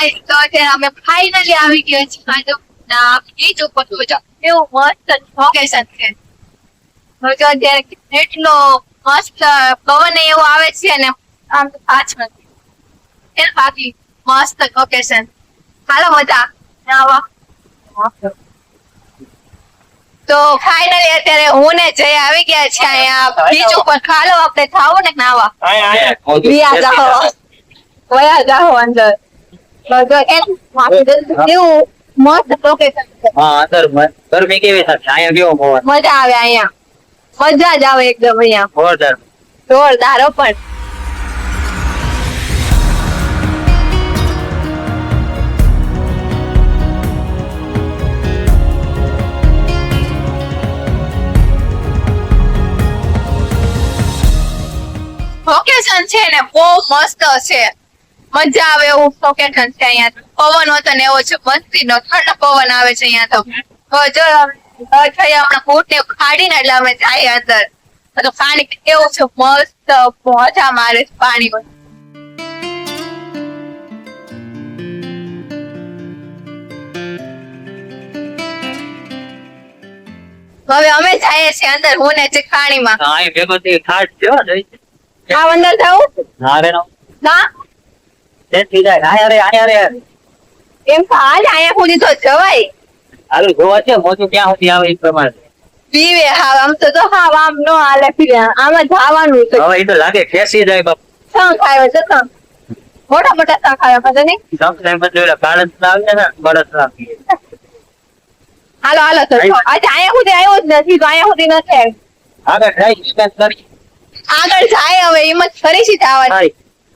Guys તો અમે finally આવી ગયા છીએ આજે ના બીચ ઉપર તો જો મસ્ત લોકેશન છે તો જો અત્યારે એટલો મસ્ત પવન એવો આવે છે ને આમ પાછળ એ બાકી મસ્ત લોકેશન હાલો મજા આવા. તો ફાઇનલી અત્યારે હું ને જય આવી ગયા છે અહીંયા. બીજ ઉપર ખાલો આપણે થાવ ને નાવા વિયા જાઓ. વયા જાઓ અંદર. બધો મસ્ત લોકેશન છે હા અંદર ગરમી કેવી થશે? અહીંયા કેવો પવન? મજા આવે અહીંયા. મજા જ આવે એકદમ અહીંયા. જોરદાર. જોરદાર પણ. લોકેશન છે ને બહુ મસ્ત છે. મજા આવે એવું લોકેશન છે અહીંયા. પવન હતો ને એવો છે મસ્તી નો ઠંડો પવન આવે છે અહીંયા તો. જો હમણાં બૂટ ને ખાડીને એટલે અમે જાય અંદર. તો પાણી કેવું છે મસ્ત મજા મારે પાણી હવે અમે જઈએ છીએ અંદર હું ને જે પાણીમાં હા, ભેગો થઈ ખાટ જોઈ. આ અંદર જવું ના રે ના. ના ત્યાંથી જાય આયા રે આયા રે એમ તો હાલ અહીંયા સુધી તો જવાય. હાલું જોવા છે મોટું ક્યાં સુધી આવે એ પ્રમાણે. પીવે હા આમ તો જો હા આમ નો હાલે પીવે. આમાં જવાનું છે. હવે એ તો લાગે ખેંચી જાય બાપ. સંખ આવ્યો છે સંખ મોટા મોટા સંખ આવ્યા પતા નહીં સમટાઈમ બધું ઓલા કાળજ ના આવે ને બળદ ના આવે. હાલો હાલો તો આજે અહીંયા સુધી આવ્યો જ નથી તો અહીંયા સુધી નથી આવ્યો. આગળ જાય આગળ જાય હવે એમ જ ફરીથી થાય.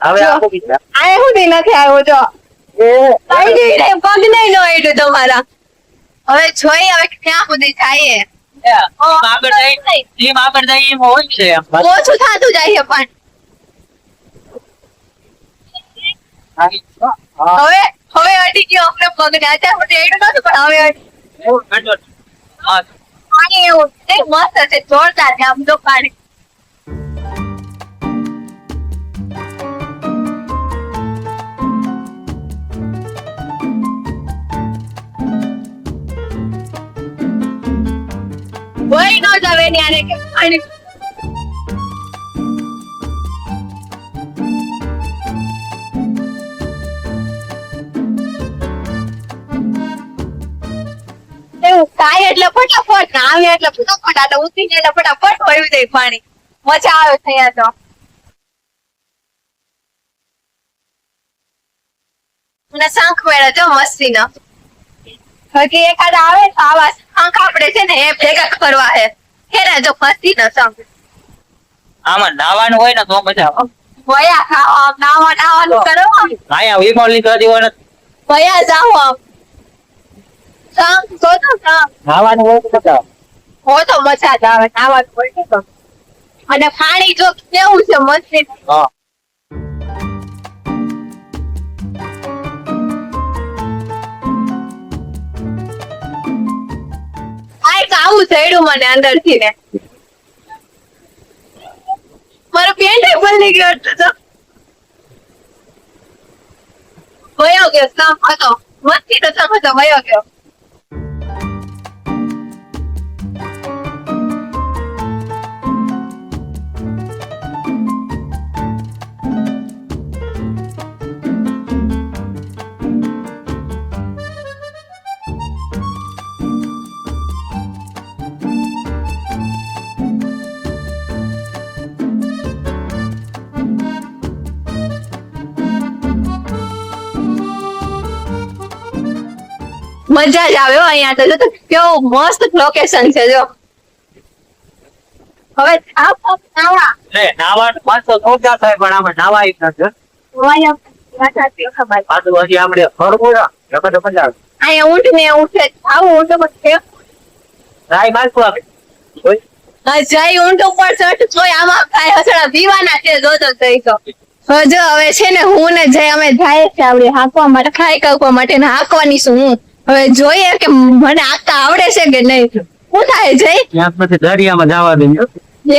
હવે આખો બીજા અહીંયા સુધી નથી આવ્યો જો. કઈ ગઈ રે, પગ નહીં નો એડું તમારા. હવે જોઈ હવે ક્યાં સુધી જઈએ. ઓછું થતું જાય પણ. હવે હવે અડી ગયો અમને પગ ને નતું પણ હવે પાણી એવું મસ્ત છે જોરદાર આમ તો પાણી. ફટાફટ આવે, એટલે ફટાફટ આટલે પાણી. મજા આવે છે તો. અને શંખ મેળા જો મસ્તી નો હજી એકાદ આવે તો આવા શંખ આપણે છે ને, એ ભેગા કરવા હે. હે ને જો મસ્તી નો શંખ આમાં નાવાનું હોય ને તો આવે. વયા ખાઓ આમ નાવા નાવાનું કરો આમ. અહીંયા વિમોલ લીધા જેવો નથી વયા જાઓ આમ. સંગ તો તો સંગ. નાવાનું હોય તો મજા હો તો મજા જ આવે નાવાનું હોય તો અને પાણી જો કેવું છે મસ્તી હા. આ એક મને અંદરથી ને. મારો પેન્ટ બદલી ગયો હતો વયો ગયો સંપ હતો મસ્તી તો સંપ હતો વયો ગયો. મજા જ આવે અહીંયા તો. જો તો કેવું મસ્ત લોકેશન છે જો. હવે આ પગ નાવા. લે નાવાનું પાંચસો ઓછા થાય પણ આમાં નાવા નથી પાછું હજી આપણે ફરવું મજા આવે. અહીંયા ઊંટ ને ઉઠે આવું ઊંટ પર છે. ટ્રાય મારશું આપણે હોય? ઊંટ ઉપર ચડ તોય આમાં કાંઈ હસડા પીવાના છે જોતો જઈ તો. જો હવે છે ને હું ને જય અમે જાય છે આપણે હાંકવા માટે ખાઈ કાકવા માટે ને હાંકવાની છું હું. હવે જોઈએ કે મને આખા આવડે છે કે નહીં. શું થાય જય ત્યાં પછી દરિયામાં જવા દઈએ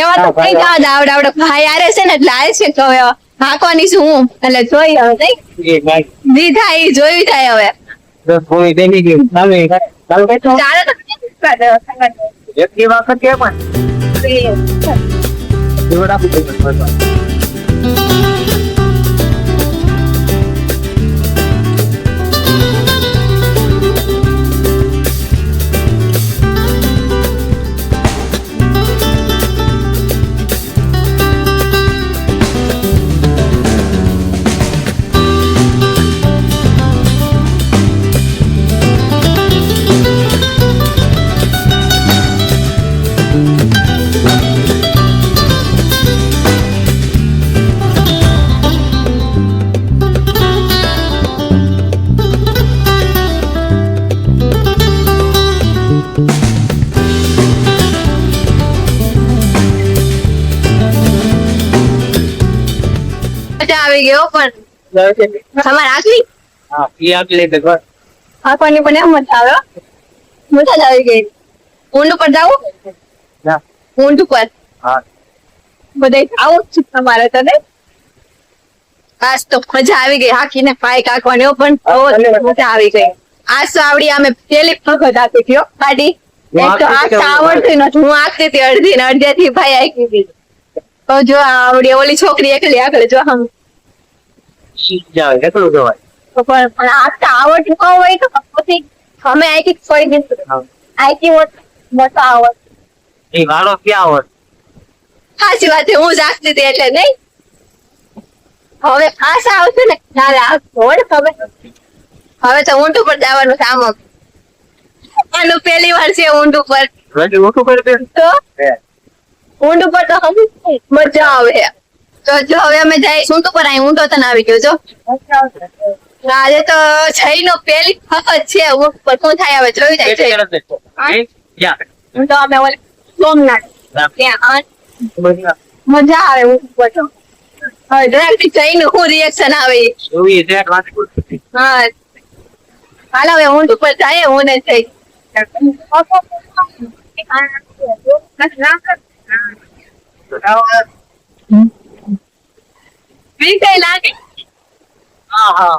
એવા તો કઈ કાંદ આવડે આવડે. ભાઈ આરે છે ને એટલે આવે છે કે હવે હાકવાની છું હું. એટલે જોઈ હવે નહીં. જી થાય જોયું થાય હવે. ચાલુ એ કરે. ચાલુ બેઠો? ચાલો તો. વખત કે પણ? પણ. તમારે આખી હા ઈ આપી તો ઘર. આંખવાની પણ એમ મજા આવે મજા જ આવી ગઈ. ઊંડ ઉપર જાવ ઊંડ ઉપર. હા. બધે આવો જ તમારે તને આજ તો મજા આવી ગઈ હાકીને પાય કાકવાની પણ મજા આવી ગઈ. આજ તો આવડી અમે પેલી વખત આપી ગયો ગાડી એક તો આજ તો આવડતી નથી હું આંકતી હતી અડધી ને અડધેથી ભાઈ આંકી દીધી તો જો આવડી ઓલી છોકરી એકલી આગળ જો હમ. શીખ જાવ એકલું જવાય પણ પણ આંકતા આવડતું હોય તો પછી અમે આંકી છોડી દીધું. હા. મોટો આવડ એ વાળો ક્યાં હોત સાચી વાત છે હું જ હતી એટલે નહીં. હવે ખાસ આવશે ને ત્યારે ખબર? હવે તો ઊંટ ઉપર જવાનું છે આમ. આનું પહેલી વાર છે ઊંટ ઉપર રજી પર તો. ઊંટ ઉપર તો મજા આવે. તો જો હવે અમે જાય શું તો પર અહીં ઊંટો તને આવી ગયો જો. આજે તો જઈ નો પહેલી વખત છે ઊંટ પર શું થાય હવે જોઈ જાય છે. તો અમે ઓલે સોમનાથ ત્યાં મજા. આવે ઊંટ ઉપર તો. હવે જરાક જઈને શું રિએક્શન આવે. હા. હાલ હવે ઊંટ ઉપર જાય હું ને જઈ. બીક કઈ લાગે હા હા.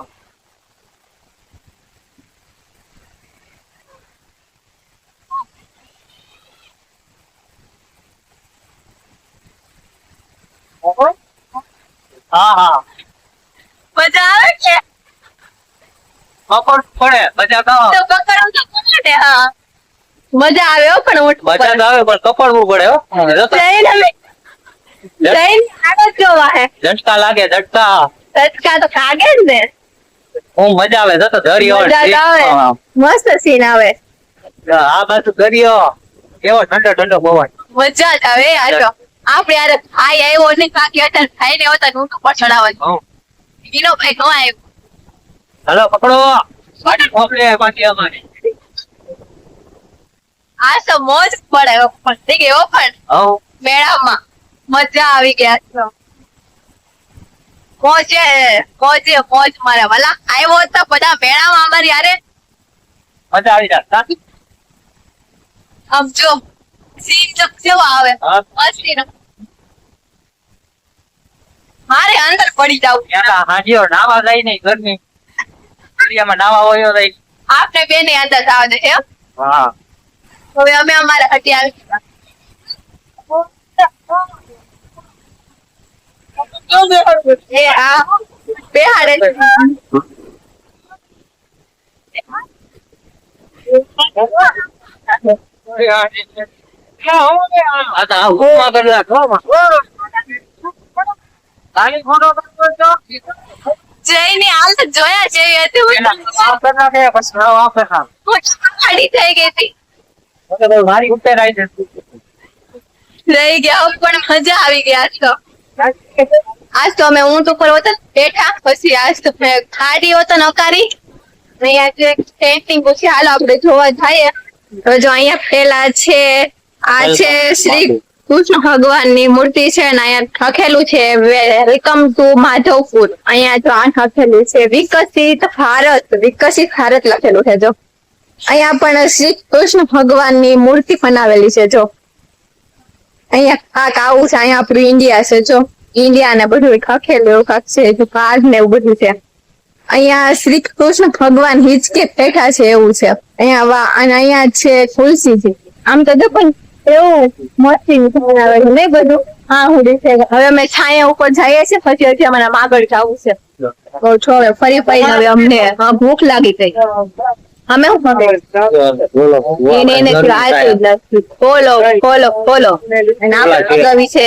હા હા. મજા આવે કે? કપડ પડે મજા તો હા. મજા આવે હો પણ મજા આવે પણ કપડવું પડે હો. જઈને જઈને આગળ જોવા હે. ઝટકા લાગે ઝટકા સચકા તો ખાગે જ ને. હું મજા આવે જતો દરિયો મજા જ આવે. હા. મસ્ત સીન આવે. આ બાજુ દરિયો કેવો ઠંડો ઠંડો પવન. મજા જ આવે આ તો આપણે યાર ભાઈ આવ્યો ને બાકી હતા ભાઈ ને હોતા ઊંટ ઉપર ચડાવવાનું ઈનો ભાઈ કો આવ્યો. હલો પકડો. મોકલે પાછી અમારે. આ તો મોજ પડે હો, પણ થઈ ગયો પણ. મેળામાં. મજા આવી ગયા છો. મોજે મોજે મોજ મારા વાલા. આવ્યો તો બધા મેળામાં અમારી યારે મજા આવી જાત આમ જો સીન તો કેવો આવે. હા. મસ્તી નો. મારે અંદર પડી જાવ. હાજીઓ નાવા જાય નહીં ગરમી દરિયામાં નાવા હોય જાય. આપને બેને અંદર જવા દે એમ હા. હવે અમે અમારા હટી આવી. એ આ છે. તો જોયા જેવી હતી થઈ ગઈ હતી મારી ઉપર. રહી ગયા પણ મજા આવી ગયા તો આજ તો અમે ઊંટ ઉપર હોતા બેઠા પછી આજ તો ખાડી હોતો નકારી અહીંયા જે પેન્ટિંગ પૂછી હાલો આપણે જોવા જઈએ. તો જો અહીંયા પેલા છે આ છે શ્રી કૃષ્ણ ભગવાનની મૂર્તિ છે ને અહીંયા લખેલું છે વેલકમ ટુ માધવપુર. અહીંયા જો આ લખેલું છે વિકસિત ભારત વિકસિત ભારત લખેલું છે જો. અહીંયા પણ શ્રી કૃષ્ણ ભગવાનની મૂર્તિ બનાવેલી છે જો. અહીંયા કાક આવું છે અહીંયા આપણું ઇન્ડિયા છે જો. ઇન્ડિયા ને બધું ખખેલું એવું કાક છે જો કાર ને એવું બધું છે. અહીંયા શ્રી કૃષ્ણ ભગવાન હિચકે બેઠા છે એવું છે. અહીંયા અને અહીંયા છે તુલસીજી. આમ તો પણ એવું મસ્તી બનાવે છે નહીં બધું? હા હું દેશે હવે અમે છાયા ઉપર જઈએ છીએ પછી હજી અમારા માગળ આગળ જવું છે. છો હવે ફરી ફરી હવે અમને ભૂખ લાગી ગઈ. અમે શું બોલો એને એને ખાતું જ નથી. બોલો બોલો ફોલો અને આપણે છે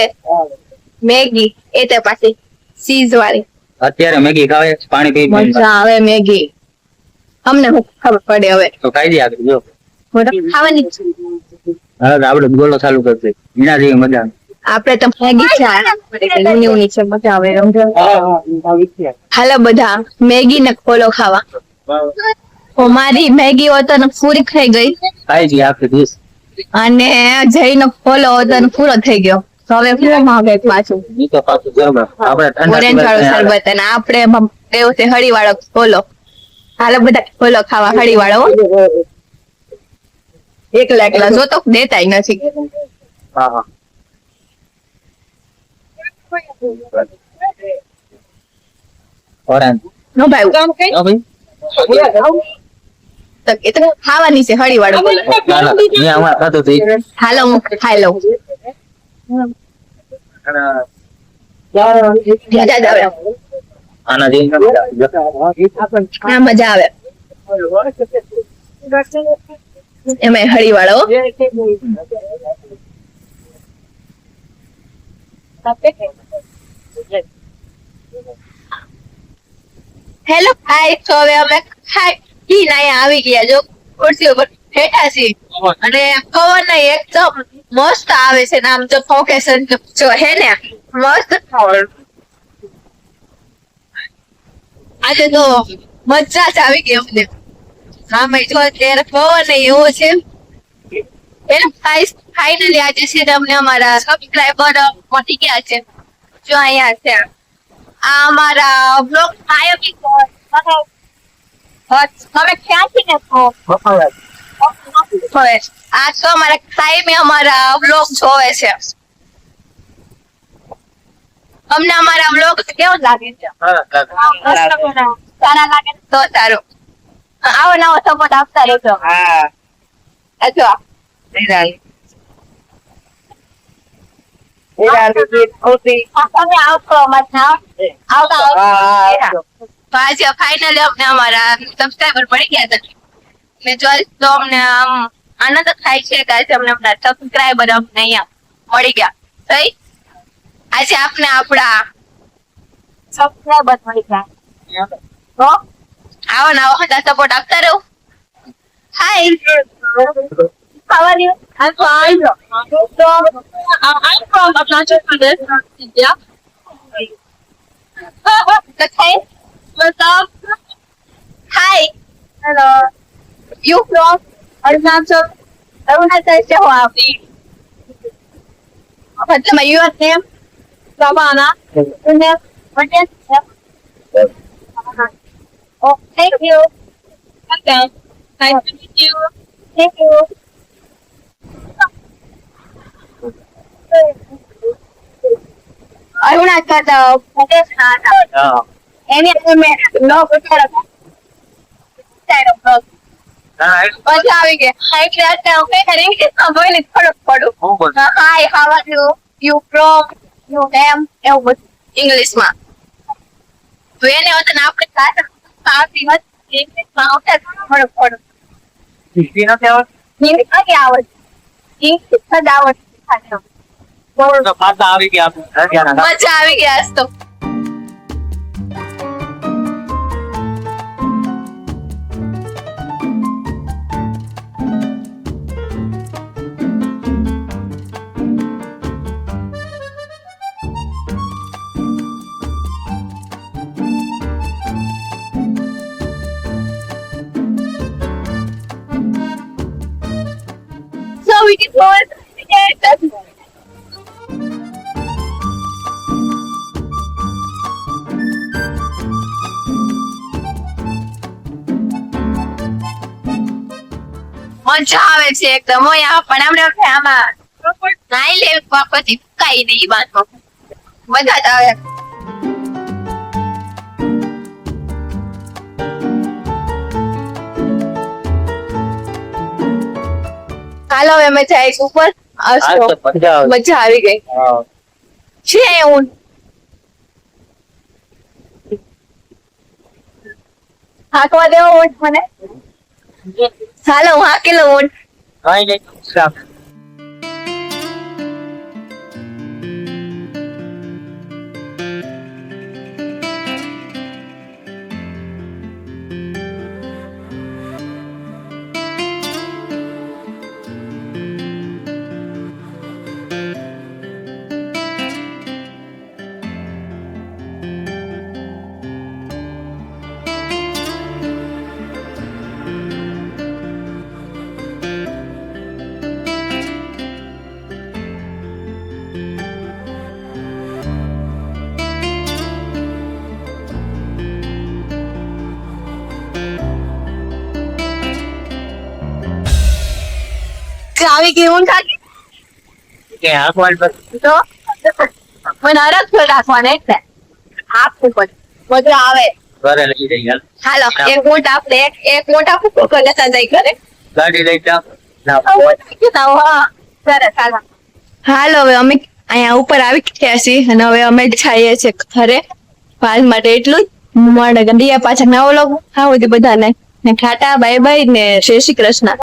મેગી. એ તે પાછી ચીઝ વાળી. અત્યારે મેગી ખાવે પાણી પી મજા આવે મેગી. અમને હું ખબર પડે હવે? તો ખાઈ દે આગળ જો. હું ખાવાની. હવે આપડે ગોલો ચાલુ કરશે એના જેવી મજા આપણે તો મેગી છે ઊની છે મજા આવે. હાલો બધા મેગી ને ખોલો ખાવા. મારી મેગી હતો ને પૂરી ખાઈ ગઈ. ખાઈ ગઈ આખી દિવસ. અને જઈને ફોલો હતો ને પૂરો થઈ ગયો. હવે શું માંગે પાછું? ઈ તો પાછું જબર આપણે ઠંડા ઓરેન્જ વાળો શરબત અને આપણે એમાં છે હળી વાળો ફોલો હાલો બધા ફોલો ખાવા હળી વાળો હો. એકલા એકલા જો તો દેતાય નથી. હા હા. ઓરેન્જ. નો ભાઈ. નો ભાઈ? તો એ તો ખાવાની છે હળી વાળો. હાલો હું ખાઈ લઉં. મજા આવે. આના જેવી મજા આવે. ના મજા આવે. એમાં હળી વાળો હેલો હાય. તો હવે અમે ખાઈ પીને અહીંયા આવી ગયા જો. ખુરશી ઉપર બેઠા છે અને પવન ના એકદમ મસ્ત આવે છે ને આમ જો ફોકેશન જો હે ને મસ્ત. આજે તો મજા જ આવી ગઈ અમને. આમે જો અત્યારે પવન ને એવો છે. એને ફાઇનલી આજે છે ને અમને અમારા સબસ્ક્રાઈબર પહોંચી ગયા છે. જો અહીંયા છે. આ અમારા બ્લોગ આયો બી તો તમે ક્યાંથી ને છો આ તો અમારા સાહેબે અમારા બ્લોગ જોવે છે. અમને અમારા બ્લોગ કેવો લાગે છે? સારા લાગે તો સારું. આવો નવો સપોર્ટ આપતા રહેજો. અચ્છા તમે આવશો અમારે આવતા આવતા આજે ફાઇનલી અમને અમારા સબસ્ક્રાઈબર મળી ગયા હતા ને જોઈ તો અમને આમ આનંદ થાય છે કે આજે અમને આપણા સબસ્ક્રાઈબર અમને અહીંયા મળી ગયા થઈ આજે આપને આપણા સબસ્ક્રાઈબર મળી ગયા તો આવો ને આવો બધા સપોર્ટ આપતા રહો હાય How are you? I'm fine. So, uh, I'm from Arunachal Pradesh, India. Okay. What's up? Hi. Hello. You from Arunachal? Arunachal is Jawab. What's my your name? Savannah. Your name? What is your name? Oh, thank you. Welcome. Nice oh. to meet you. Thank you. Arunachal, what is your name? એની અંદર મેં blog હતો ના, એ મજા આવી ગઈ. એટલે અત્યારે હું કઈ કરી સાંભળીને થોડુંક પડું. હું hi how are you from you name એવું બધું. ઇંગ્લિશમાં તો એને વતન આપણે સાથે આવતી હતી ઇંગ્લિશમાં આવતા થોડુંક પડું. હિન્દી નથી આવડતી? ઇંગ્લિશ નથી આવડતી ઇંગ્લિશ જ આવડતી ખાલી. તો આવી ગયા. મજા આવી ગઈ તો. And મજા આવે છે એકદમ. ઓય પણ આપણે આમાં નાઈ લે પછી કઈ નહીં બાદમાં મજા જ આવે. હાલો, હવે અમે જાય ઉપર મજા મજા આવી ગઈ. હા. છે હું હાકવા દેવો ઊંટ મને? હાલો હાકેલો ઊંટ. કઈ નહીં આવી ગઈ ઊંટ હાકી કે હાંકવાનું બસ. તો? મને અરગ ફળ રાખવાને એટલે. આપવું પડે બધું આવે. ઘરે લઈ જઈ હાલ. હાલો એક મોટ આપ એક એક મોટ આપ તો કરે સંજય કરે ગાડી લઈ. સરસ હાલો. હાલો હવે અમે અહીંયા ઉપર આવી ગયા છીએ અને હવે અમે છાઈએ છીએ ઘરે. હાલ માટે એટલું જ. મળે ગંડિયા પાછા નવો લોકો હા બધાને. ને ખાટા બાય બાય ને શ્રી શ્રી કૃષ્ણ.